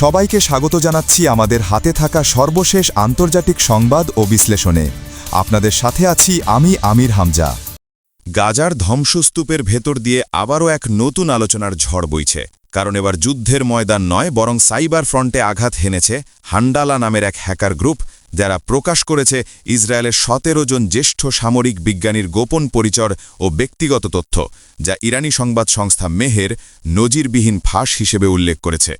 সবাইকে স্বাগত জানাচ্ছি আমাদের হাতে থাকা সর্বশেষ আন্তর্জাতিক সংবাদ ও বিশ্লেষণে। আপনাদের সাথে আছি আমি আমির হামজা। গাজার ধ্বংসস্তূপের ভেতর দিয়ে আবারও এক নতুন আলোচনার ঝড় বইছে। কারণ এবার যুদ্ধের ময়দান নয়, বরং সাইবার ফ্রন্টে আঘাত হেনেছে হান্ডালা নামের এক হ্যাকার গ্রুপ, যারা প্রকাশ করেছে ইসরায়েলের সতেরো জন জ্যেষ্ঠ সামরিক বিজ্ঞানীর গোপন পরিচর ও ব্যক্তিগত তথ্য, যা ইরানি সংবাদ সংস্থা মেহের নজিরবিহীন ফাঁস হিসেবে উল্লেখ করেছে।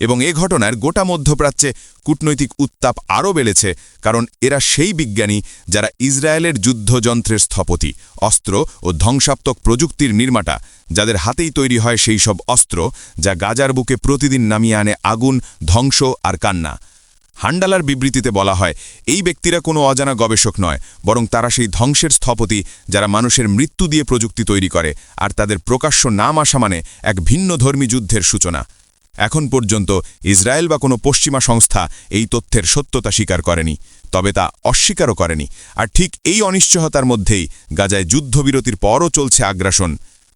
এবং এ ঘটনার গোটা মধ্যপ্রাচ্যে কূটনৈতিক উত্তাপ আরও বেড়েছে, কারণ এরা সেই বিজ্ঞানী যারা ইসরায়েলের যুদ্ধযন্ত্রের স্থপতি, অস্ত্র ও ধ্বংসাত্মক প্রযুক্তির নির্মাতা, যাদের হাতেই তৈরি হয় সেই সব অস্ত্র যা গাজার বুকে প্রতিদিন নামিয়ে আনে আগুন, ধ্বংস আর কান্না। হান্ডালার বিবৃতিতে বলা হয়, এই ব্যক্তিরা কোনো অজানা গবেষক নয়, বরং তারা সেই ধ্বংসের স্থপতি যারা মানুষের মৃত্যু দিয়ে প্রযুক্তি তৈরি করে, আর তাদের প্রকাশ্য নাম আসা মানে এক ভিন্ন ধর্মী যুদ্ধের সূচনা। এখন পর্যন্ত ইসরায়েল বা কোনো পশ্চিমা সংস্থা এই তথ্যের সত্যতা স্বীকার করেনি, তবে তা অস্বীকারও করেনি। আর ঠিক এই অনিশ্চয়তার মধ্যেই গাজায় যুদ্ধবিরতির পরও চলছে আগ্রাসন।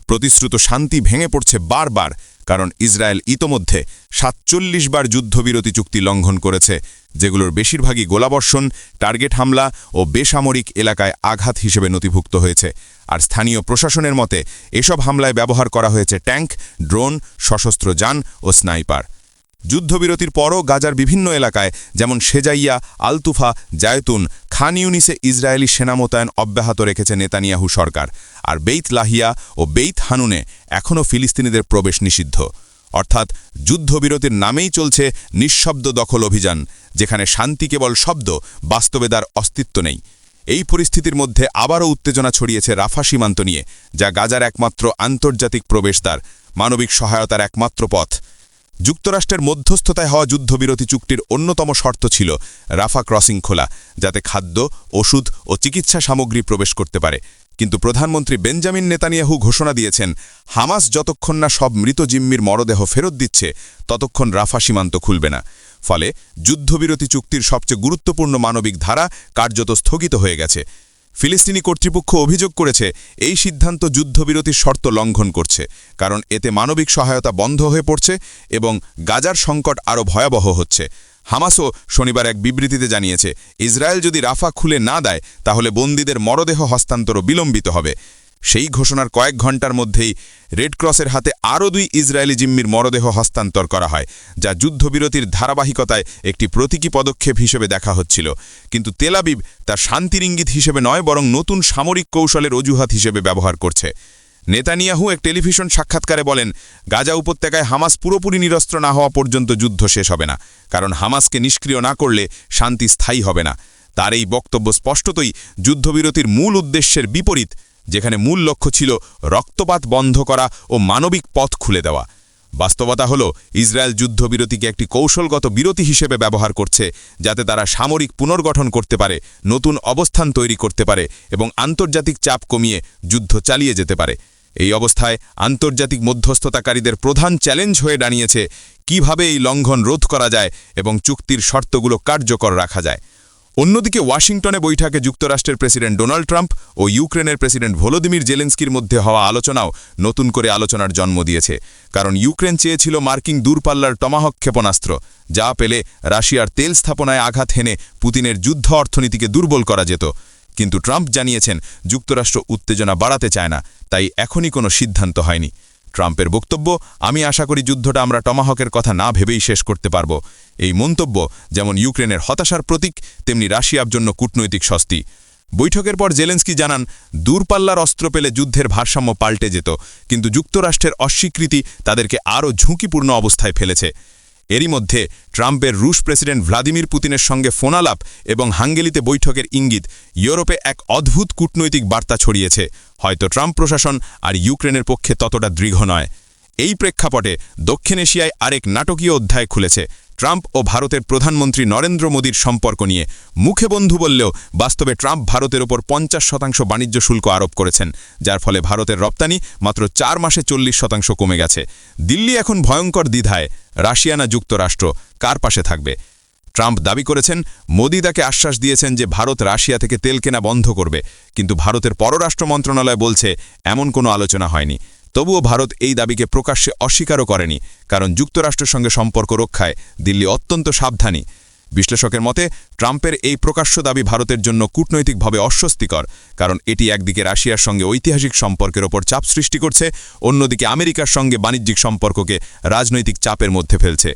প্রতিশ্রুত শান্তি ভেঙে পড়ছে বারবার কারণ ইসরায়েল ইতোমধ্যে সাতচল্লিশ বার যুদ্ধবিরতি চুক্তি লঙ্ঘন করেছে, যেগুলোর বেশিরভাগই গোলাবর্ষণ, টার্গেট হামলা ও বেসামরিক এলাকায় আঘাত হিসেবে নথিভুক্ত হয়েছে। আর স্থানীয় প্রশাসনের মতে, এসব হামলায় ব্যবহার করা হয়েছে ট্যাঙ্ক, ড্রোন, সশস্ত্র যান ও স্নাইপার। যুদ্ধবিরতির পরও গাজার বিভিন্ন এলাকায়, যেমন সেজাইয়া আলতুফা, জায়তুন, খান ইউনিসে ইসরায়েলি সেনা মোতায়েন অব্যাহত রেখেছে নেতানিয়াহু সরকার। আর বেইত লাহিয়া ও বেইত হানুনে এখনও ফিলিস্তিনিদের প্রবেশ নিষিদ্ধ। অর্থাৎ যুদ্ধবিরতির নামেই চলছে নিঃশব্দ দখল অভিযান, যেখানে শান্তি কেবল শব্দ, বাস্তবে তার অস্তিত্ব নেই। এই পরিস্থিতির মধ্যে আবারও উত্তেজনা ছড়িয়েছে রাফা সীমান্ত নিয়ে, যা গাজার একমাত্র আন্তর্জাতিক প্রবেশদ্বার, মানবিক সহায়তার একমাত্র পথ। যুক্তরাষ্ট্রের মধ্যস্থতায় হওয়া যুদ্ধবিরতি চুক্তির অন্যতম শর্ত ছিল রাফা ক্রসিং খোলা, যাতে খাদ্য, ওষুধ ও চিকিৎসা সামগ্রী প্রবেশ করতে পারে। কিন্তু প্রধানমন্ত্রী বেঞ্জামিন নেতানিয়াহু ঘোষণা দিয়েছেন, হামাস যতক্ষণ না সব মৃত জিম্মির মরদেহ ফেরত দিচ্ছে, ততক্ষণ রাফা সীমান্ত খুলবে না। ফলে যুদ্ধবিরতি চুক্তির সবচেয়ে গুরুত্বপূর্ণ মানবিক ধারা কার্যত স্থগিত হয়ে গেছে। ফিলিস্তিনি কর্তৃপক্ষ অভিযোগ করেছে, এই সিদ্ধান্ত যুদ্ধবিরতির শর্ত লঙ্ঘন করছে, কারণ এতে মানবিক সহায়তা বন্ধ হয়ে পড়ছে এবং গাজার সংকট আরও ভয়াবহ হচ্ছে। হামাসও শনিবার এক বিবৃতিতে জানিয়েছে, ইসরায়েল যদি রাফা খুলে না দেয়, তাহলে বন্দীদের মরদেহ হস্তান্তরও বিলম্বিত হবে। সেই ঘোষণার কয়েক ঘণ্টার মধ্যেই রেডক্রসের হাতে আরও দুই ইসরায়েলি জিম্মির মরদেহ হস্তান্তর করা হয়, যা যুদ্ধবিরতির ধারাবাহিকতায় একটি প্রতীকী পদক্ষেপ হিসেবে দেখা হচ্ছিল। কিন্তু তেলাবিব তার শান্তির ইঙ্গিত হিসেবে নয়, বরং নতুন সামরিক কৌশলের অজুহাত হিসেবে ব্যবহার করছে। নেতানিয়াহু এক টেলিভিশন সাক্ষাৎকারে বলেন, গাজা উপত্যকায় হামাস পুরোপুরি নিরস্ত্র না হওয়া পর্যন্ত যুদ্ধ শেষ হবে না, কারণ হামাসকে নিষ্ক্রিয় না করলে শান্তি স্থায়ী হবে না। তার এই বক্তব্য স্পষ্টতই যুদ্ধবিরতির মূল উদ্দেশ্যের বিপরীত। যেখানে মূল লক্ষ্য ছিল রক্তপাত বন্ধ করা ও মানবিক পথ খুলে দেওয়া। বাস্তবতা হল, ইসরায়েল যুদ্ধবিরতিকে একটি কৌশলগত বিরতি হিসেবে ব্যবহার করছে, যাতে তারা সামরিক পুনর্গঠন করতে পারে, নতুন অবস্থান তৈরি করতে পারে এবং আন্তর্জাতিক চাপ কমিয়ে যুদ্ধ চালিয়ে যেতে পারে। এই অবস্থায় আন্তর্জাতিক মধ্যস্থতাকারীদের প্রধান চ্যালেঞ্জ হয়ে দাঁড়িয়েছে, কীভাবে এই লঙ্ঘন রোধ করা যায় এবং চুক্তির শর্তগুলো কার্যকর রাখা যায়। অন্যদিকে ওয়াশিংটনে বৈঠকে যুক্তরাষ্ট্রের প্রেসিডেন্ট ডোনাল্ড ট্রাম্প ও ইউক্রেনের প্রেসিডেন্ট ভলোদিমির জেলেন্সকির মধ্যে হওয়া আলোচনাও নতুন করে আলোচনার জন্ম দিয়েছে। কারণ ইউক্রেন চেয়েছিল মার্কিং দূরপাল্লার টমাহক ক্ষেপণাস্ত্র, যা পেলে রাশিয়ার তেল স্থাপনায় আঘাত হেনে পুতিনের যুদ্ধ অর্থনীতিকে দুর্বল করা যেত। কিন্তু ট্রাম্প জানিয়েছেন, যুক্তরাষ্ট্র উত্তেজনা বাড়াতে চায় না, তাই এখনই কোনো সিদ্ধান্ত হয়নি। ট্রাম্পের বক্তব্য, আমি আশা করি যুদ্ধটা আমরা টমাহকের কথা না ভেবেই শেষ করতে পারব। এই মন্তব্য যেমন ইউক্রেনের হতাশার প্রতীক, তেমনি রাশিয়ার জন্য কূটনৈতিক স্বস্তি। বৈঠকের পর জেলেন্সকি জানান, দূরপাল্লার অস্ত্র পেলে যুদ্ধের ভারসাম্য পাল্টে যেত, কিন্তু যুক্তরাষ্ট্রের অস্বীকৃতি তাদেরকে আরও ঝুঁকিপূর্ণ অবস্থায় ফেলেছে। এরই মধ্যে ট্রাম্পের রুশ প্রেসিডেন্ট ভ্লাদিমির পুতিনের সঙ্গে ফোনালাপ এবং হাঙ্গেলিতে বৈঠকের ইঙ্গিত ইউরোপে এক অদ্ভুত কূটনৈতিক বার্তা ছড়িয়েছে। হয়তো ট্রাম্প প্রশাসন আর ইউক্রেনের পক্ষে ততটা দৃঢ় নয়। এই প্রেক্ষাপটে দক্ষিণ এশিয়ায় আরেক নাটকীয় অধ্যায় খুলেছে। ট্রাম্প ও ভারতের প্রধানমন্ত্রী নরেন্দ্র মোদীর সম্পর্ক নিয়ে। মুখে বন্ধু বললেও বাস্তবে ট্রাম্প ভারতের ওপর পঞ্চাশ শতাংশ বাণিজ্য শুল্ক আরোপ করেছেন, যার ফলে ভারতের রপ্তানি মাত্র চার মাসে চল্লিশ শতাংশ কমে গেছে। দিল্লি এখন ভয়ঙ্কর দ্বিধায়। রাশিয়া না যুক্তরাষ্ট্র কার পাশে থাকবে? ট্রাম্প দাবি করেছেন, মোদি তাকে আশ্বাস দিয়েছেন যে ভারত রাশিয়া থেকে তেল কেনা বন্ধ করবে। কিন্তু ভারতের পররাষ্ট্র মন্ত্রণালয় বলছে, এমন কোনো আলোচনা হয়নি। তবুও ভারত এই দাবিকে প্রকাশ্যে অস্বীকারও করেনি, কারণ যুক্তরাষ্ট্রের সঙ্গে সম্পর্ক রক্ষায় দিল্লি অত্যন্ত সাবধানী। বিশ্লেষকের মতে, ট্রাম্পের এই প্রকাশ্য দাবি ভারতের জন্য কূটনৈতিকভাবে অস্বস্তিকর, কারণ এটি একদিকে রাশিয়ার সঙ্গে ঐতিহাসিক সম্পর্কের ওপর চাপ সৃষ্টি করছে, অন্যদিকে আমেরিকার সঙ্গে বাণিজ্যিক সম্পর্ককে রাজনৈতিক চাপের মধ্যে ফেলছে।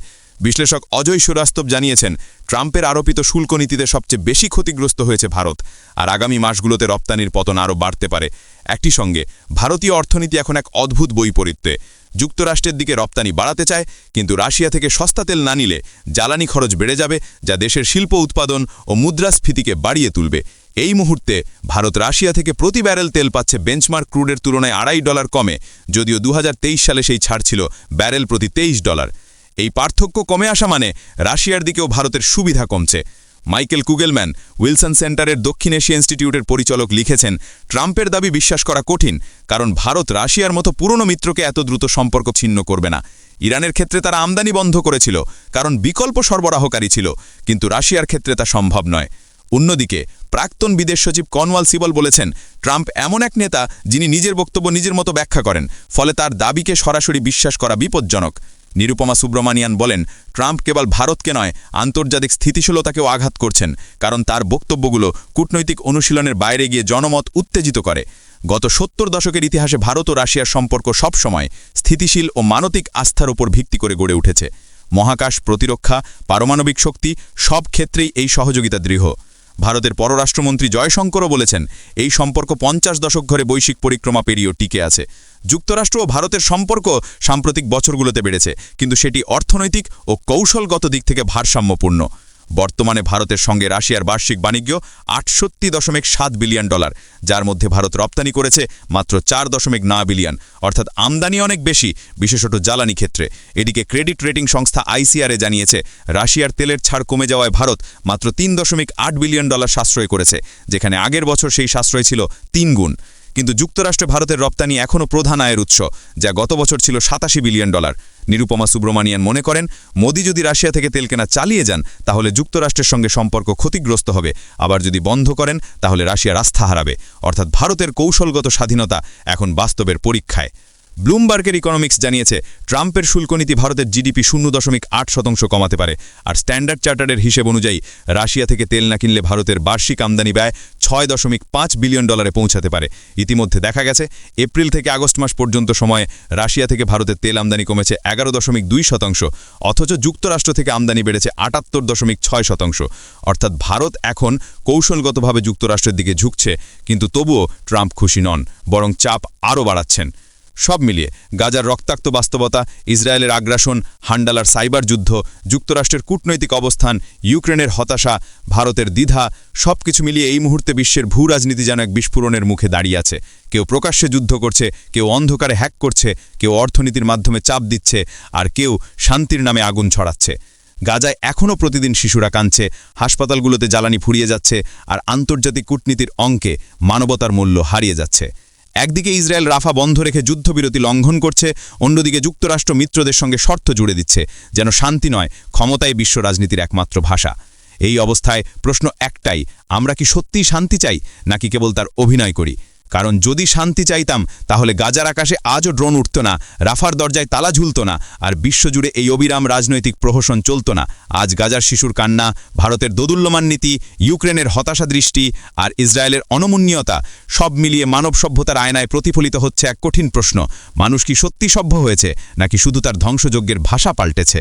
বিশ্লেষক অজয় সুরাস্তব জানিয়েছেন, ট্রাম্পের আরোপিত শুল্ক নীতিতে সবচেয়ে বেশি ক্ষতিগ্রস্ত হয়েছে ভারত, আর আগামী মাসগুলোতে রপ্তানির পতন আরও বাড়তে পারে। একটি সঙ্গে, ভারতীয় অর্থনীতি এখন এক অদ্ভুত বৈপরীত্যে। যুক্তরাষ্ট্রের দিকে রপ্তানি বাড়াতে চায়, কিন্তু রাশিয়া থেকে সস্তা তেল না নিলে জ্বালানি খরচ বেড়ে যাবে, যা দেশের শিল্প উৎপাদন ও মুদ্রাস্ফীতিকে বাড়িয়ে তুলবে। এই মুহূর্তে ভারত রাশিয়া থেকে প্রতি ব্যারেল তেল পাচ্ছে বেঞ্চমার্ক ক্রুডের তুলনায় আড়াই ডলার কমে, যদিও দু হাজার তেইশ সালে সেই ছাড় ছিল ব্যারেল প্রতি তেইশ ডলার। এই পার্থক্য কমে আসা মানে রাশিয়ার দিকেও ভারতের সুবিধা কমছে। মাইকেল কুগেলম্যান উইলসন সেন্টারের দক্ষিণ এশিয়া ইনস্টিটিউটের পরিচালক লিখেছেন, ট্রাম্পের দাবি বিশ্বাস করা কঠিন, কারণ ভারত রাশিয়ার মতো পুরনো মিত্রকে এত দ্রুত সম্পর্ক ছিন্ন করবে না। ইরানের ক্ষেত্রে তারা আমদানি বন্ধ করেছিল, কারণ বিকল্প সরবরাহকারী ছিল, কিন্তু রাশিয়ার ক্ষেত্রে তা সম্ভব নয়। অন্যদিকে, প্রাক্তন বিদেশ সচিব কনওয়াল সিবল বলেছেন, ট্রাম্প এমন এক নেতা যিনি নিজের বক্তব্য নিজের মতো ব্যাখ্যা করেন, ফলে তার দাবিকে সরাসরি বিশ্বাস করা বিপজ্জনক। নিরুপমা সুব্রমানিয়ান বলেন, ট্রাম্প কেবল ভারতকে নয়, আন্তর্জাতিক স্থিতিশীলতাকেও আঘাত করছেন, কারণ তার বক্তব্যগুলো কূটনৈতিক অনুশীলনের বাইরে গিয়ে জনমত উত্তেজিত করে। গত সত্তর দশকের ইতিহাসে ভারত ও রাশিয়ার সম্পর্ক সবসময় স্থিতিশীল ও মানতিক আস্থার উপর ভিত্তি করে গড়ে উঠেছে। মহাকাশ, প্রতিরক্ষা, পারমাণবিক শক্তি সব ক্ষেত্রেই এই সহযোগিতা দৃঢ়। ভারতের পররাষ্ট্রমন্ত্রী জয়শঙ্করও বলেছেন, এই সম্পর্ক পঞ্চাশ দশক ধরে বৈশ্বিক পরিক্রমা পেরিয়েও টিকে আছে। যুক্তরাষ্ট্র ও ভারতের সম্পর্ক সাম্প্রতিক বছরগুলোতে বেড়েছে, কিন্তু সেটি অর্থনৈতিক ও কৌশলগত দিক থেকে ভারসাম্যপূর্ণ। বর্তমানে ভারতের সঙ্গে রাশিয়ার বার্ষিক বাণিজ্য আটষট্টি দশমিক সাত বিলিয়ন ডলার, যার মধ্যে ভারত রপ্তানি করেছে মাত্র চার দশমিক না বিলিয়ন, অর্থাৎ আমদানি অনেক বেশি, বিশেষত জ্বালানি ক্ষেত্রে। এদিকে ক্রেডিট রেটিং সংস্থা আইসিআরএ জানিয়েছে, রাশিয়ার তেলের ছাড় কমে যাওয়ায় ভারত মাত্র তিন দশমিক আট বিলিয়ন ডলার সাশ্রয় করেছে, যেখানে আগের বছর সেই সাশ্রয় ছিল তিন গুণ। কিন্তু যুক্তরাষ্ট্রে ভারতের রপ্তানি এখনও প্রধান আয়ের উৎস, যা গত বছর ছিল সাতাশি বিলিয়ন ডলার। নিরুপমা সুব্রমানিয়ান মনে করেন, মোদি যদি রাশিয়া থেকে তেল কেনা চালিয়ে যান, তাহলে যুক্তরাষ্ট্রের সঙ্গে সম্পর্ক ক্ষতিগ্রস্ত হবে। আবার যদি বন্ধ করেন, তাহলে রাশিয়া রাস্তা হারাবে। অর্থাৎ ভারতের কৌশলগত স্বাধীনতা এখন বাস্তবের পরীক্ষায়। ব্লুমবার্গের ইকোনমিক্স জানিয়েছে, ট্রাম্পের শুল্কনীতি ভারতের জিডিপি শূন্য দশমিক আট শতাংশ কমাতে পারে। আর স্ট্যান্ডার্ড চার্টারের হিসেব অনুযায়ী, রাশিয়া থেকে তেল না কিনলে ভারতের বার্ষিক আমদানি ব্যয় ছয় দশমিক পাঁচ বিলিয়ন ডলারে পৌঁছাতে পারে। ইতিমধ্যে দেখা গেছে, এপ্রিল থেকে আগস্ট মাস পর্যন্ত সময়ে রাশিয়া থেকে ভারতের তেল আমদানি কমেছে এগারো দশমিক দুই শতাংশ, অথচ যুক্তরাষ্ট্র থেকে আমদানি বেড়েছে আটাত্তর দশমিক ছয় শতাংশ। অর্থাৎ ভারত এখন কৌশলগতভাবে যুক্তরাষ্ট্রের দিকে ঝুঁকছে, কিন্তু তবুও ট্রাম্প খুশি নন, বরং চাপ আরও বাড়াচ্ছেন। সব মিলিয়ে গাজার রক্তাক্ত বাস্তবতা, ইসরায়েলের আগ্রাসন, হান্ডালার সাইবার যুদ্ধ যুক্তরাষ্ট্রের কূটনৈতিক অবস্থান, ইউক্রেনের হতাশা, ভারতের দ্বিধা, সবকিছু মিলিয়ে এই মুহূর্তে বিশ্বের ভূ রাজনীতি যেন এক বিস্ফোরণের মুখে দাঁড়িয়ে আছে। কেউ প্রকাশ্যে যুদ্ধ করছে, কেউ অন্ধকারে হ্যাক করছে, কেউ অর্থনীতির মাধ্যমে চাপ দিচ্ছে, আর কেউ শান্তির নামে আগুন ছড়াচ্ছে। গাজায় এখনও প্রতিদিন শিশুরা কাঁদছে, হাসপাতালগুলোতে জ্বালানি ফুরিয়ে যাচ্ছে, আর আন্তর্জাতিক কূটনীতির অঙ্কে মানবতার মূল্য হারিয়ে যাচ্ছে। একদিকে ইসরায়েল রাফা বন্ধ রেখে যুদ্ধবিরতি লঙ্ঘন করছে, অন্যদিকে যুক্তরাষ্ট্র মিত্রদের সঙ্গে শর্ত জুড়ে দিচ্ছে, যেন শান্তি নয় ক্ষমতায় বিশ্ব রাজনীতির একমাত্র ভাষা। এই অবস্থায় প্রশ্ন একটাই, আমরা কি সত্যিই শান্তি চাই, নাকি কেবল তার অভিনয় করি? কারণ যদি শান্তি চাইতাম, তাহলে গাজার আকাশে আজও ড্রোন উঠত না, রাফার দরজায় তালা ঝুলত না, আর বিশ্বজুড়ে এই অবিরাম রাজনৈতিক প্রহসন চলত না। আজ গাজার শিশুর কান্না, ভারতের দোদুল্যমান নীতি, ইউক্রেনের হতাশা দৃষ্টি আর ইসরায়েলের অনমনীয়তা, সব মিলিয়ে মানব সভ্যতার আয়নায় প্রতিফলিত হচ্ছে এক কঠিন প্রশ্ন, মানুষ কি সত্যি সভ্য হয়েছে, নাকি শুধু তার ধ্বংসযজ্ঞের ভাষা পাল্টেছে?